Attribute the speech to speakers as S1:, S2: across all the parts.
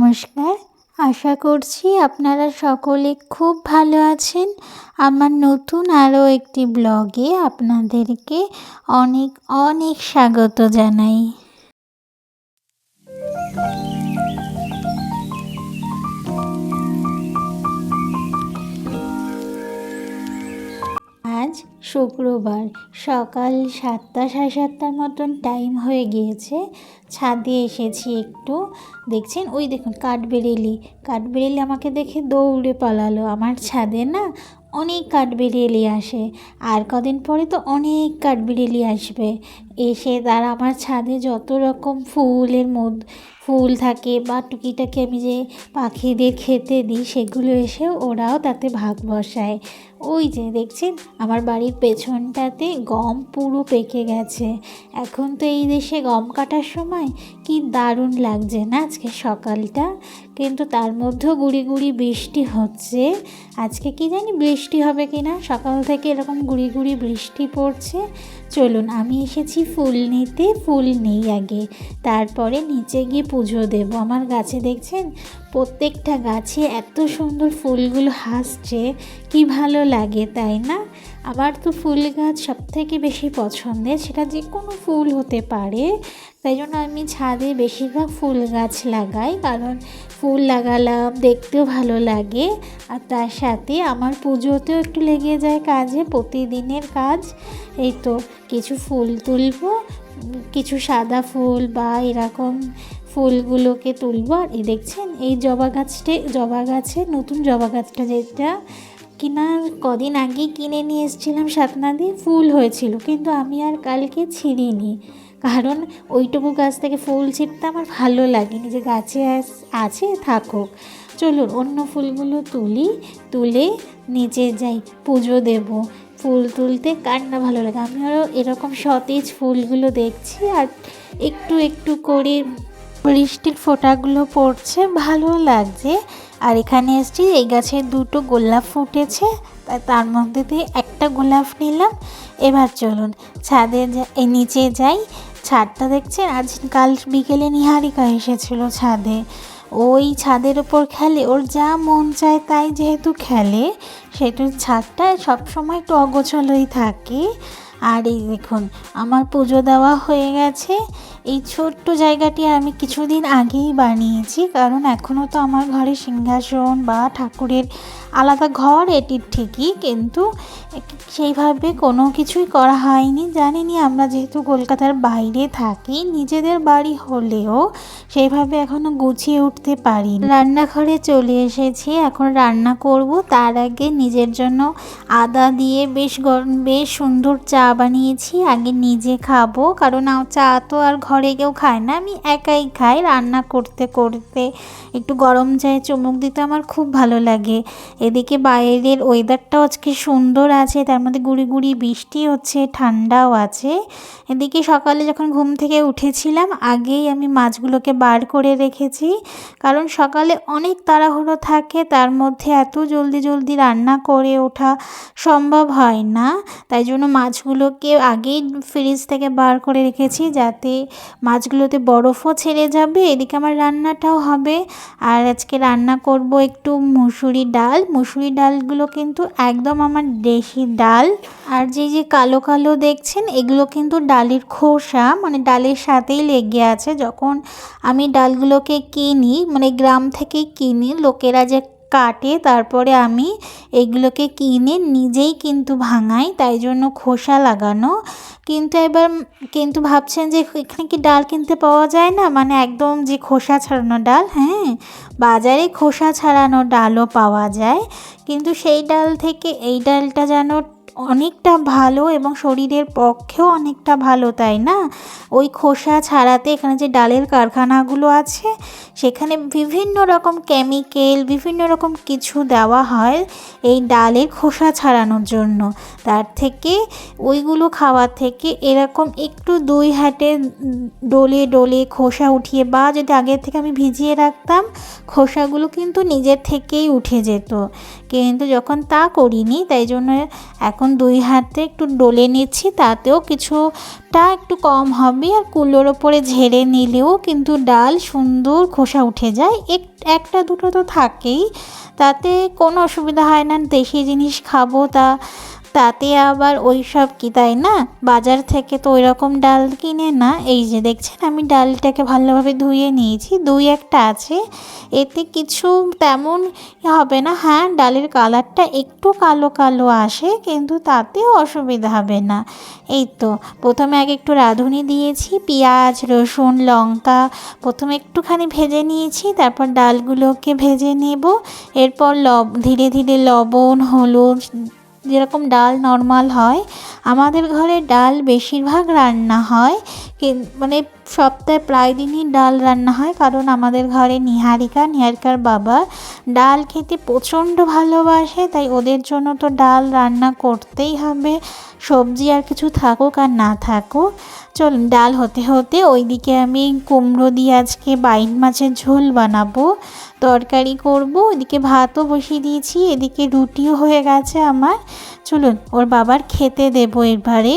S1: নমস্কার। আশা করছি আপনারা সকলে খুব ভালো আছেন। আমার নতুন আরও একটি ব্লগে আপনাদেরকে অনেক অনেক স্বাগত জানাই। আজ শুক্রবার। সকাল সাতটা সাড়ে সাতটার মতন টাইম হয়ে গিয়েছে। ছাদে এসেছি একটু। দেখছেন? ওই দেখুন, কাঠবেরেলি। কাঠবেরেলি আমাকে দেখে দৌড়ে পালালো। আমার ছাদে না অনেক কাঠবেরেলি আসে। আর কদিন পরে তো অনেক কাঠবেরেলি আসবে। এসে তারা আমার ছাদে যত রকম ফুলের মধ্যে ফুল থাকে বা টুকিটাকি আমি যে পাখিদের খেতে দিই, সেগুলো এসে ওরাও তাতে ভাগ বসায়। ওই যে দেখছেন, আমার বাড়ির পেছনটাতে গম পুরো পেকে গেছে। এখন তো এই দেশে গম কাটার সময় কি দারুণ লাগছে না আজকে সকালটা? কিন্তু তার মধ্যেও গুড়ি গুড়ি বৃষ্টি হচ্ছে। আজকে কি জানি বৃষ্টি হবে কি না সকাল থেকে এরকম গুড়ি গুড়ি বৃষ্টি পড়ছে। চলুন, আমি এসেছি ফুল নিতে ফুল নেই আগে। তারপরে নিচে গিয়ে পুজো দেব। আমার গাছে দেখছেন? প্রত্যেকটা গাছে এত সুন্দর ফুলগুলো হাসছে, কি ভালো লাগে, তাই না? আমার তো ফুল গাছ সবথেকে বেশি পছন্দের, সেটা যে কোনো ফুল হতে পারে। তাই জন্য আমি ছাদে বেশিরভাগ ফুল গাছ লাগাই, কারণ ফুল লাগালাম, দেখতেও ভালো লাগে। আর তার সাথে আমার পুজোতেও একটু লেগে যায় কাজে, প্রতিদিনের কাজ। এই তো কিছু ফুল তুলব, কিছু সাদা ফুল বা এরকম ফুলগুলোকে তুলব। আর এই দেখছেন, এই জবা গাছটে, জবা গাছে, নতুন জবা গাছটা যেটা কিনা কদিন আগে কিনে নিয়ে এসেছিলাম সাতনাদি ফুল হয়েছিল। কিন্তু আমি আর কালকে ছিঁড়িনি। কারণ ওইটুকু গাছ থেকে ফুল ছিঁড়তে আমার ভালো লাগেনি যে গাছে আছে, থাকুক। চলুন, অন্য ফুলগুলো তুলি, তুলে নিচে যাই, পুজো দেব। ফুল তুলতে কার না ভালো লাগে? আমিও এরকম সতেজ ফুলগুলো দেখছি আর একটু একটু করে বৃষ্টির ফোঁটাগুলো পড়ছে, ভালো লাগছে। আর এখানে এসছি, এই গাছে দুটো গোলাপ ফুটেছে তার মধ্যে দিয়ে একটা গোলাপ নিলাম। এবার চলুন, ছাদে নিচে যাই। ছাদটা দেখছেন, আজ কাল বিকেলে নিহারিকা এসেছিল ছাদে। ওই ছাদের ওপর খেলে, ওর যা মন চায় তাই যেহেতু খেলে, সেটার ছাদটা সবসময় একটু অগোছলই থাকে। আর এই দেখুন, আমার পুজো দেওয়া হয়ে গেছে। এই ছোট্ট জায়গাটি আমি কিছুদিন আগেই বানিয়েছি, কারণ এখনও তো আমার ঘরে সিংহাসন বা ঠাকুরের আলাদা ঘর এটির ঠিকই, কিন্তু সেইভাবে কোনো কিছুই করা হয়নি। জানিনি আমরা যেহেতু কলকাতার বাইরে থাকি, নিজেদের বাড়ি হলেও সেইভাবে এখনও গুছিয়ে উঠতে পারি রান্নাঘরে চলে এসেছি, এখন রান্না করব। তার আগে নিজের জন্য আদা দিয়ে বেশ বেশ সুন্দর চা বানিয়েছি, আগে নিজে খাব। কারণ চা তো আর ঘরে কেউ খায় না। আমি একাই খাই রান্না করতে করতে। একটু গরম চায়ে চুমুক দিতে আমার খুব ভালো লাগে। এদিকে বাইরের ওয়েদারটাও আজকে সুন্দর আছে। তার মধ্যে গুড়ি গুড়ি বৃষ্টি হচ্ছে, ঠান্ডাও আছে। এদিকে সকালে যখন ঘুম থেকে উঠেছিলাম, আগেই আমি মাছগুলোকে বার করে রেখেছি। কারণ সকালে অনেক তাড়াহুড়ো থাকে, তার মধ্যে এত জলদি জলদি রান্না করে ওঠা সম্ভব হয় না। তাই জন্য মাছগুলোকে আগেই ফ্রিজ থেকে বার করে রেখেছি যাতে মাছগুলোতে বরফও ছেড়ে যাবে। এদিকে আমার রান্নাটাও হবে। আর আজকে রান্না করব একটু মুসুরি ডাল। মুসুরি ডালগুলো কিন্তু একদম আমার দেশি ডাল। আর যে যে কালো কালো দেখছেন, এগুলো কিন্তু ডালের খোসা মানে ডালের সাথেই লেগে আছে। যখন আমি ডালগুলোকে কিনি মানে গ্রাম থেকেই কিনি, লোকেরা যে কাটে, তারপরে আমি এগুলোকে কিনে নিজেই কিন্তু ভাঙাই, তাই জন্য খোসা লাগানো। কিন্তু এবার কিন্তু ভাবছেন যে এখানে কি ডাল কিনতে পাওয়া যায় না? মানে একদম যে খোসা ছাড়ানো ডাল হ্যাঁ? বাজারে খোসা ছাড়ানো ডালও পাওয়া যায়। কিন্তু সেই ডাল থেকে এই ডালটা যেন অনেকটা ভালো এবং শরীরের পক্ষেও অনেকটা ভালো, তাই না? ওই খোসা ছাড়াতে এখানে যে ডালের কারখানাগুলো আছে, সেখানে বিভিন্ন রকম কেমিক্যাল বিভিন্ন রকম কিছু দেওয়া হয় এই ডালের খোসা ছাড়ানোর জন্য। তার থেকে ওইগুলো খাওয়ার থেকে এরকম একটু দুই হাটে ডলে ডলে খোসা উঠিয়ে বা যদি আগের থেকে আমি ভিজিয়ে রাখতাম, খোসাগুলো কিন্তু নিজের থেকেই উঠে যেত। কিন্তু যখন তা করিনি, তাই জন্য এখন দুই হাতে একটু ডলে নিচ্ছি, তাতেও কিছুটা একটু কম হবে। আর কুলোর ওপরে ঝেড়ে নিলেও কিন্তু ডাল সুন্দর খোসা উঠে যায়। এক, একটা দুটো তো থাকেই। তাতে কোনো অসুবিধা হয় না। দেশি জিনিস খাব তা তাতে আবার ওই সব কি, তাই না? বাজার থেকে তো ওই রকম ডাল কিনে না। এই যে দেখছেন, আমি ডালটাকে ভালোভাবে ধুয়ে নিয়েছি। দুই একটা আছে। এতে কিছু তেমন হবে না। হ্যাঁ ডালের কালারটা একটু কালো কালো আসে, কিন্তু তাতেও অসুবিধা হবে না। এই তো, প্রথমে আগে একটু রাঁধুনি দিয়েছি। পেঁয়াজ, রসুন, লঙ্কা প্রথমে একটুখানি ভেজে নিয়েছি। তারপর ডালগুলোকে ভেজে নেব। এরপর লব, ধীরে ধীরে লবণ, হলুদ যেরকম ডাল নর্মাল হয় আমাদের ঘরে ডাল বেশিরভাগ রান্না হয় মানে সপ্তাহে প্রায় দিনই ডাল রান্না হয়, কারণ আমাদের ঘরে নিহারিকা, নিহারিকার বাবা ডাল খেতে প্রচণ্ড ভালোবাসে, তাই ওদের জন্য তো ডাল রান্না করতেই হবে, সবজি আর কিছু থাকুক আর না থাকুক। চল ডাল হতে হতে ওইদিকে আমি কুমড়ো দিয়ে আজকে বাইন মাছের ঝোল বানাবো, তরকারি করব, ওইদিকে ভাতও বসিয়ে দিয়েছি, এদিকে রুটিও হয়ে গেছে আমার। চলুন ওর বাবার খেতে দেবো এবারে।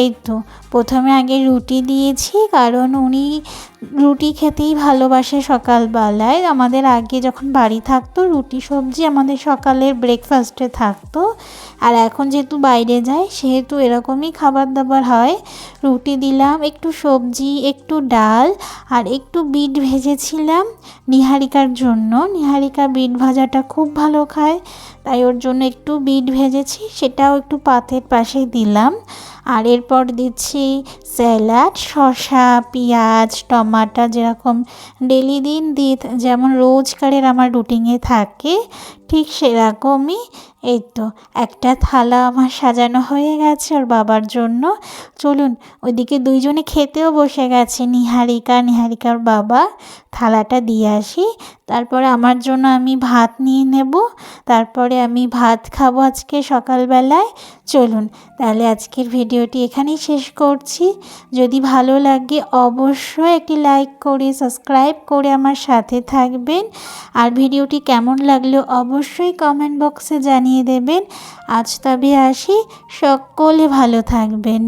S1: এই তো প্রথমে আগে রুটি দিয়েছি, কারণ উনি রুটি খেতেই ভালোবাসে সকালবেলায়। আমাদের আগে যখন বাড়ি থাকতো, রুটি সবজি আমাদের সকালের ব্রেকফাস্টে থাকতো। আর এখন যেহেতু বাইরে যায়, সেহেতু এরকমই খাবার দাবার হয়। রুটি দিলাম, একটু সবজি, একটু ডাল, আর একটু বিট ভেজেছিলাম নিহারিকার জন্য। নিহারিকা বিট ভাজাটা খুব ভালো খায়, তাই ওর জন্য একটু বিট ভেজেছি, সেটাও একটু পাতের পাশে দিলাম। আর এরপর দিচ্ছি স্যালাড শসা পেঁয়াজ টমাটা যেরকম ডেলি দিন দিত যেমন রোজকারের আমার রুটিনে থাকে ঠিক সেরকমই, এই তো, একটা থালা আমার সাজানো হয়ে গেছে ওর বাবার জন্য। চলুন, ওইদিকে দুইজনে খেতেও বসে গেছে, নিহারিকা, নিহারিকার বাবা। থালাটা দিয়ে আসি, তারপরে আমার জন্য আমি ভাত নিয়ে নেব, তারপরে আমি ভাত খাব আজকে সকালবেলায়। চলুন, তাহলে আজকের ভিডিওটি এখানেই শেষ করছি। যদি ভালো লাগে অবশ্যই একটি লাইক করে, সাবস্ক্রাইব করে আমার সাথে থাকবেন। আর ভিডিওটি কেমন লাগল অবশ্যই কমেন্ট বক্সে জানিয়ে দেবেন। আজ তবে আসি। সকলে ভালো থাকবেন।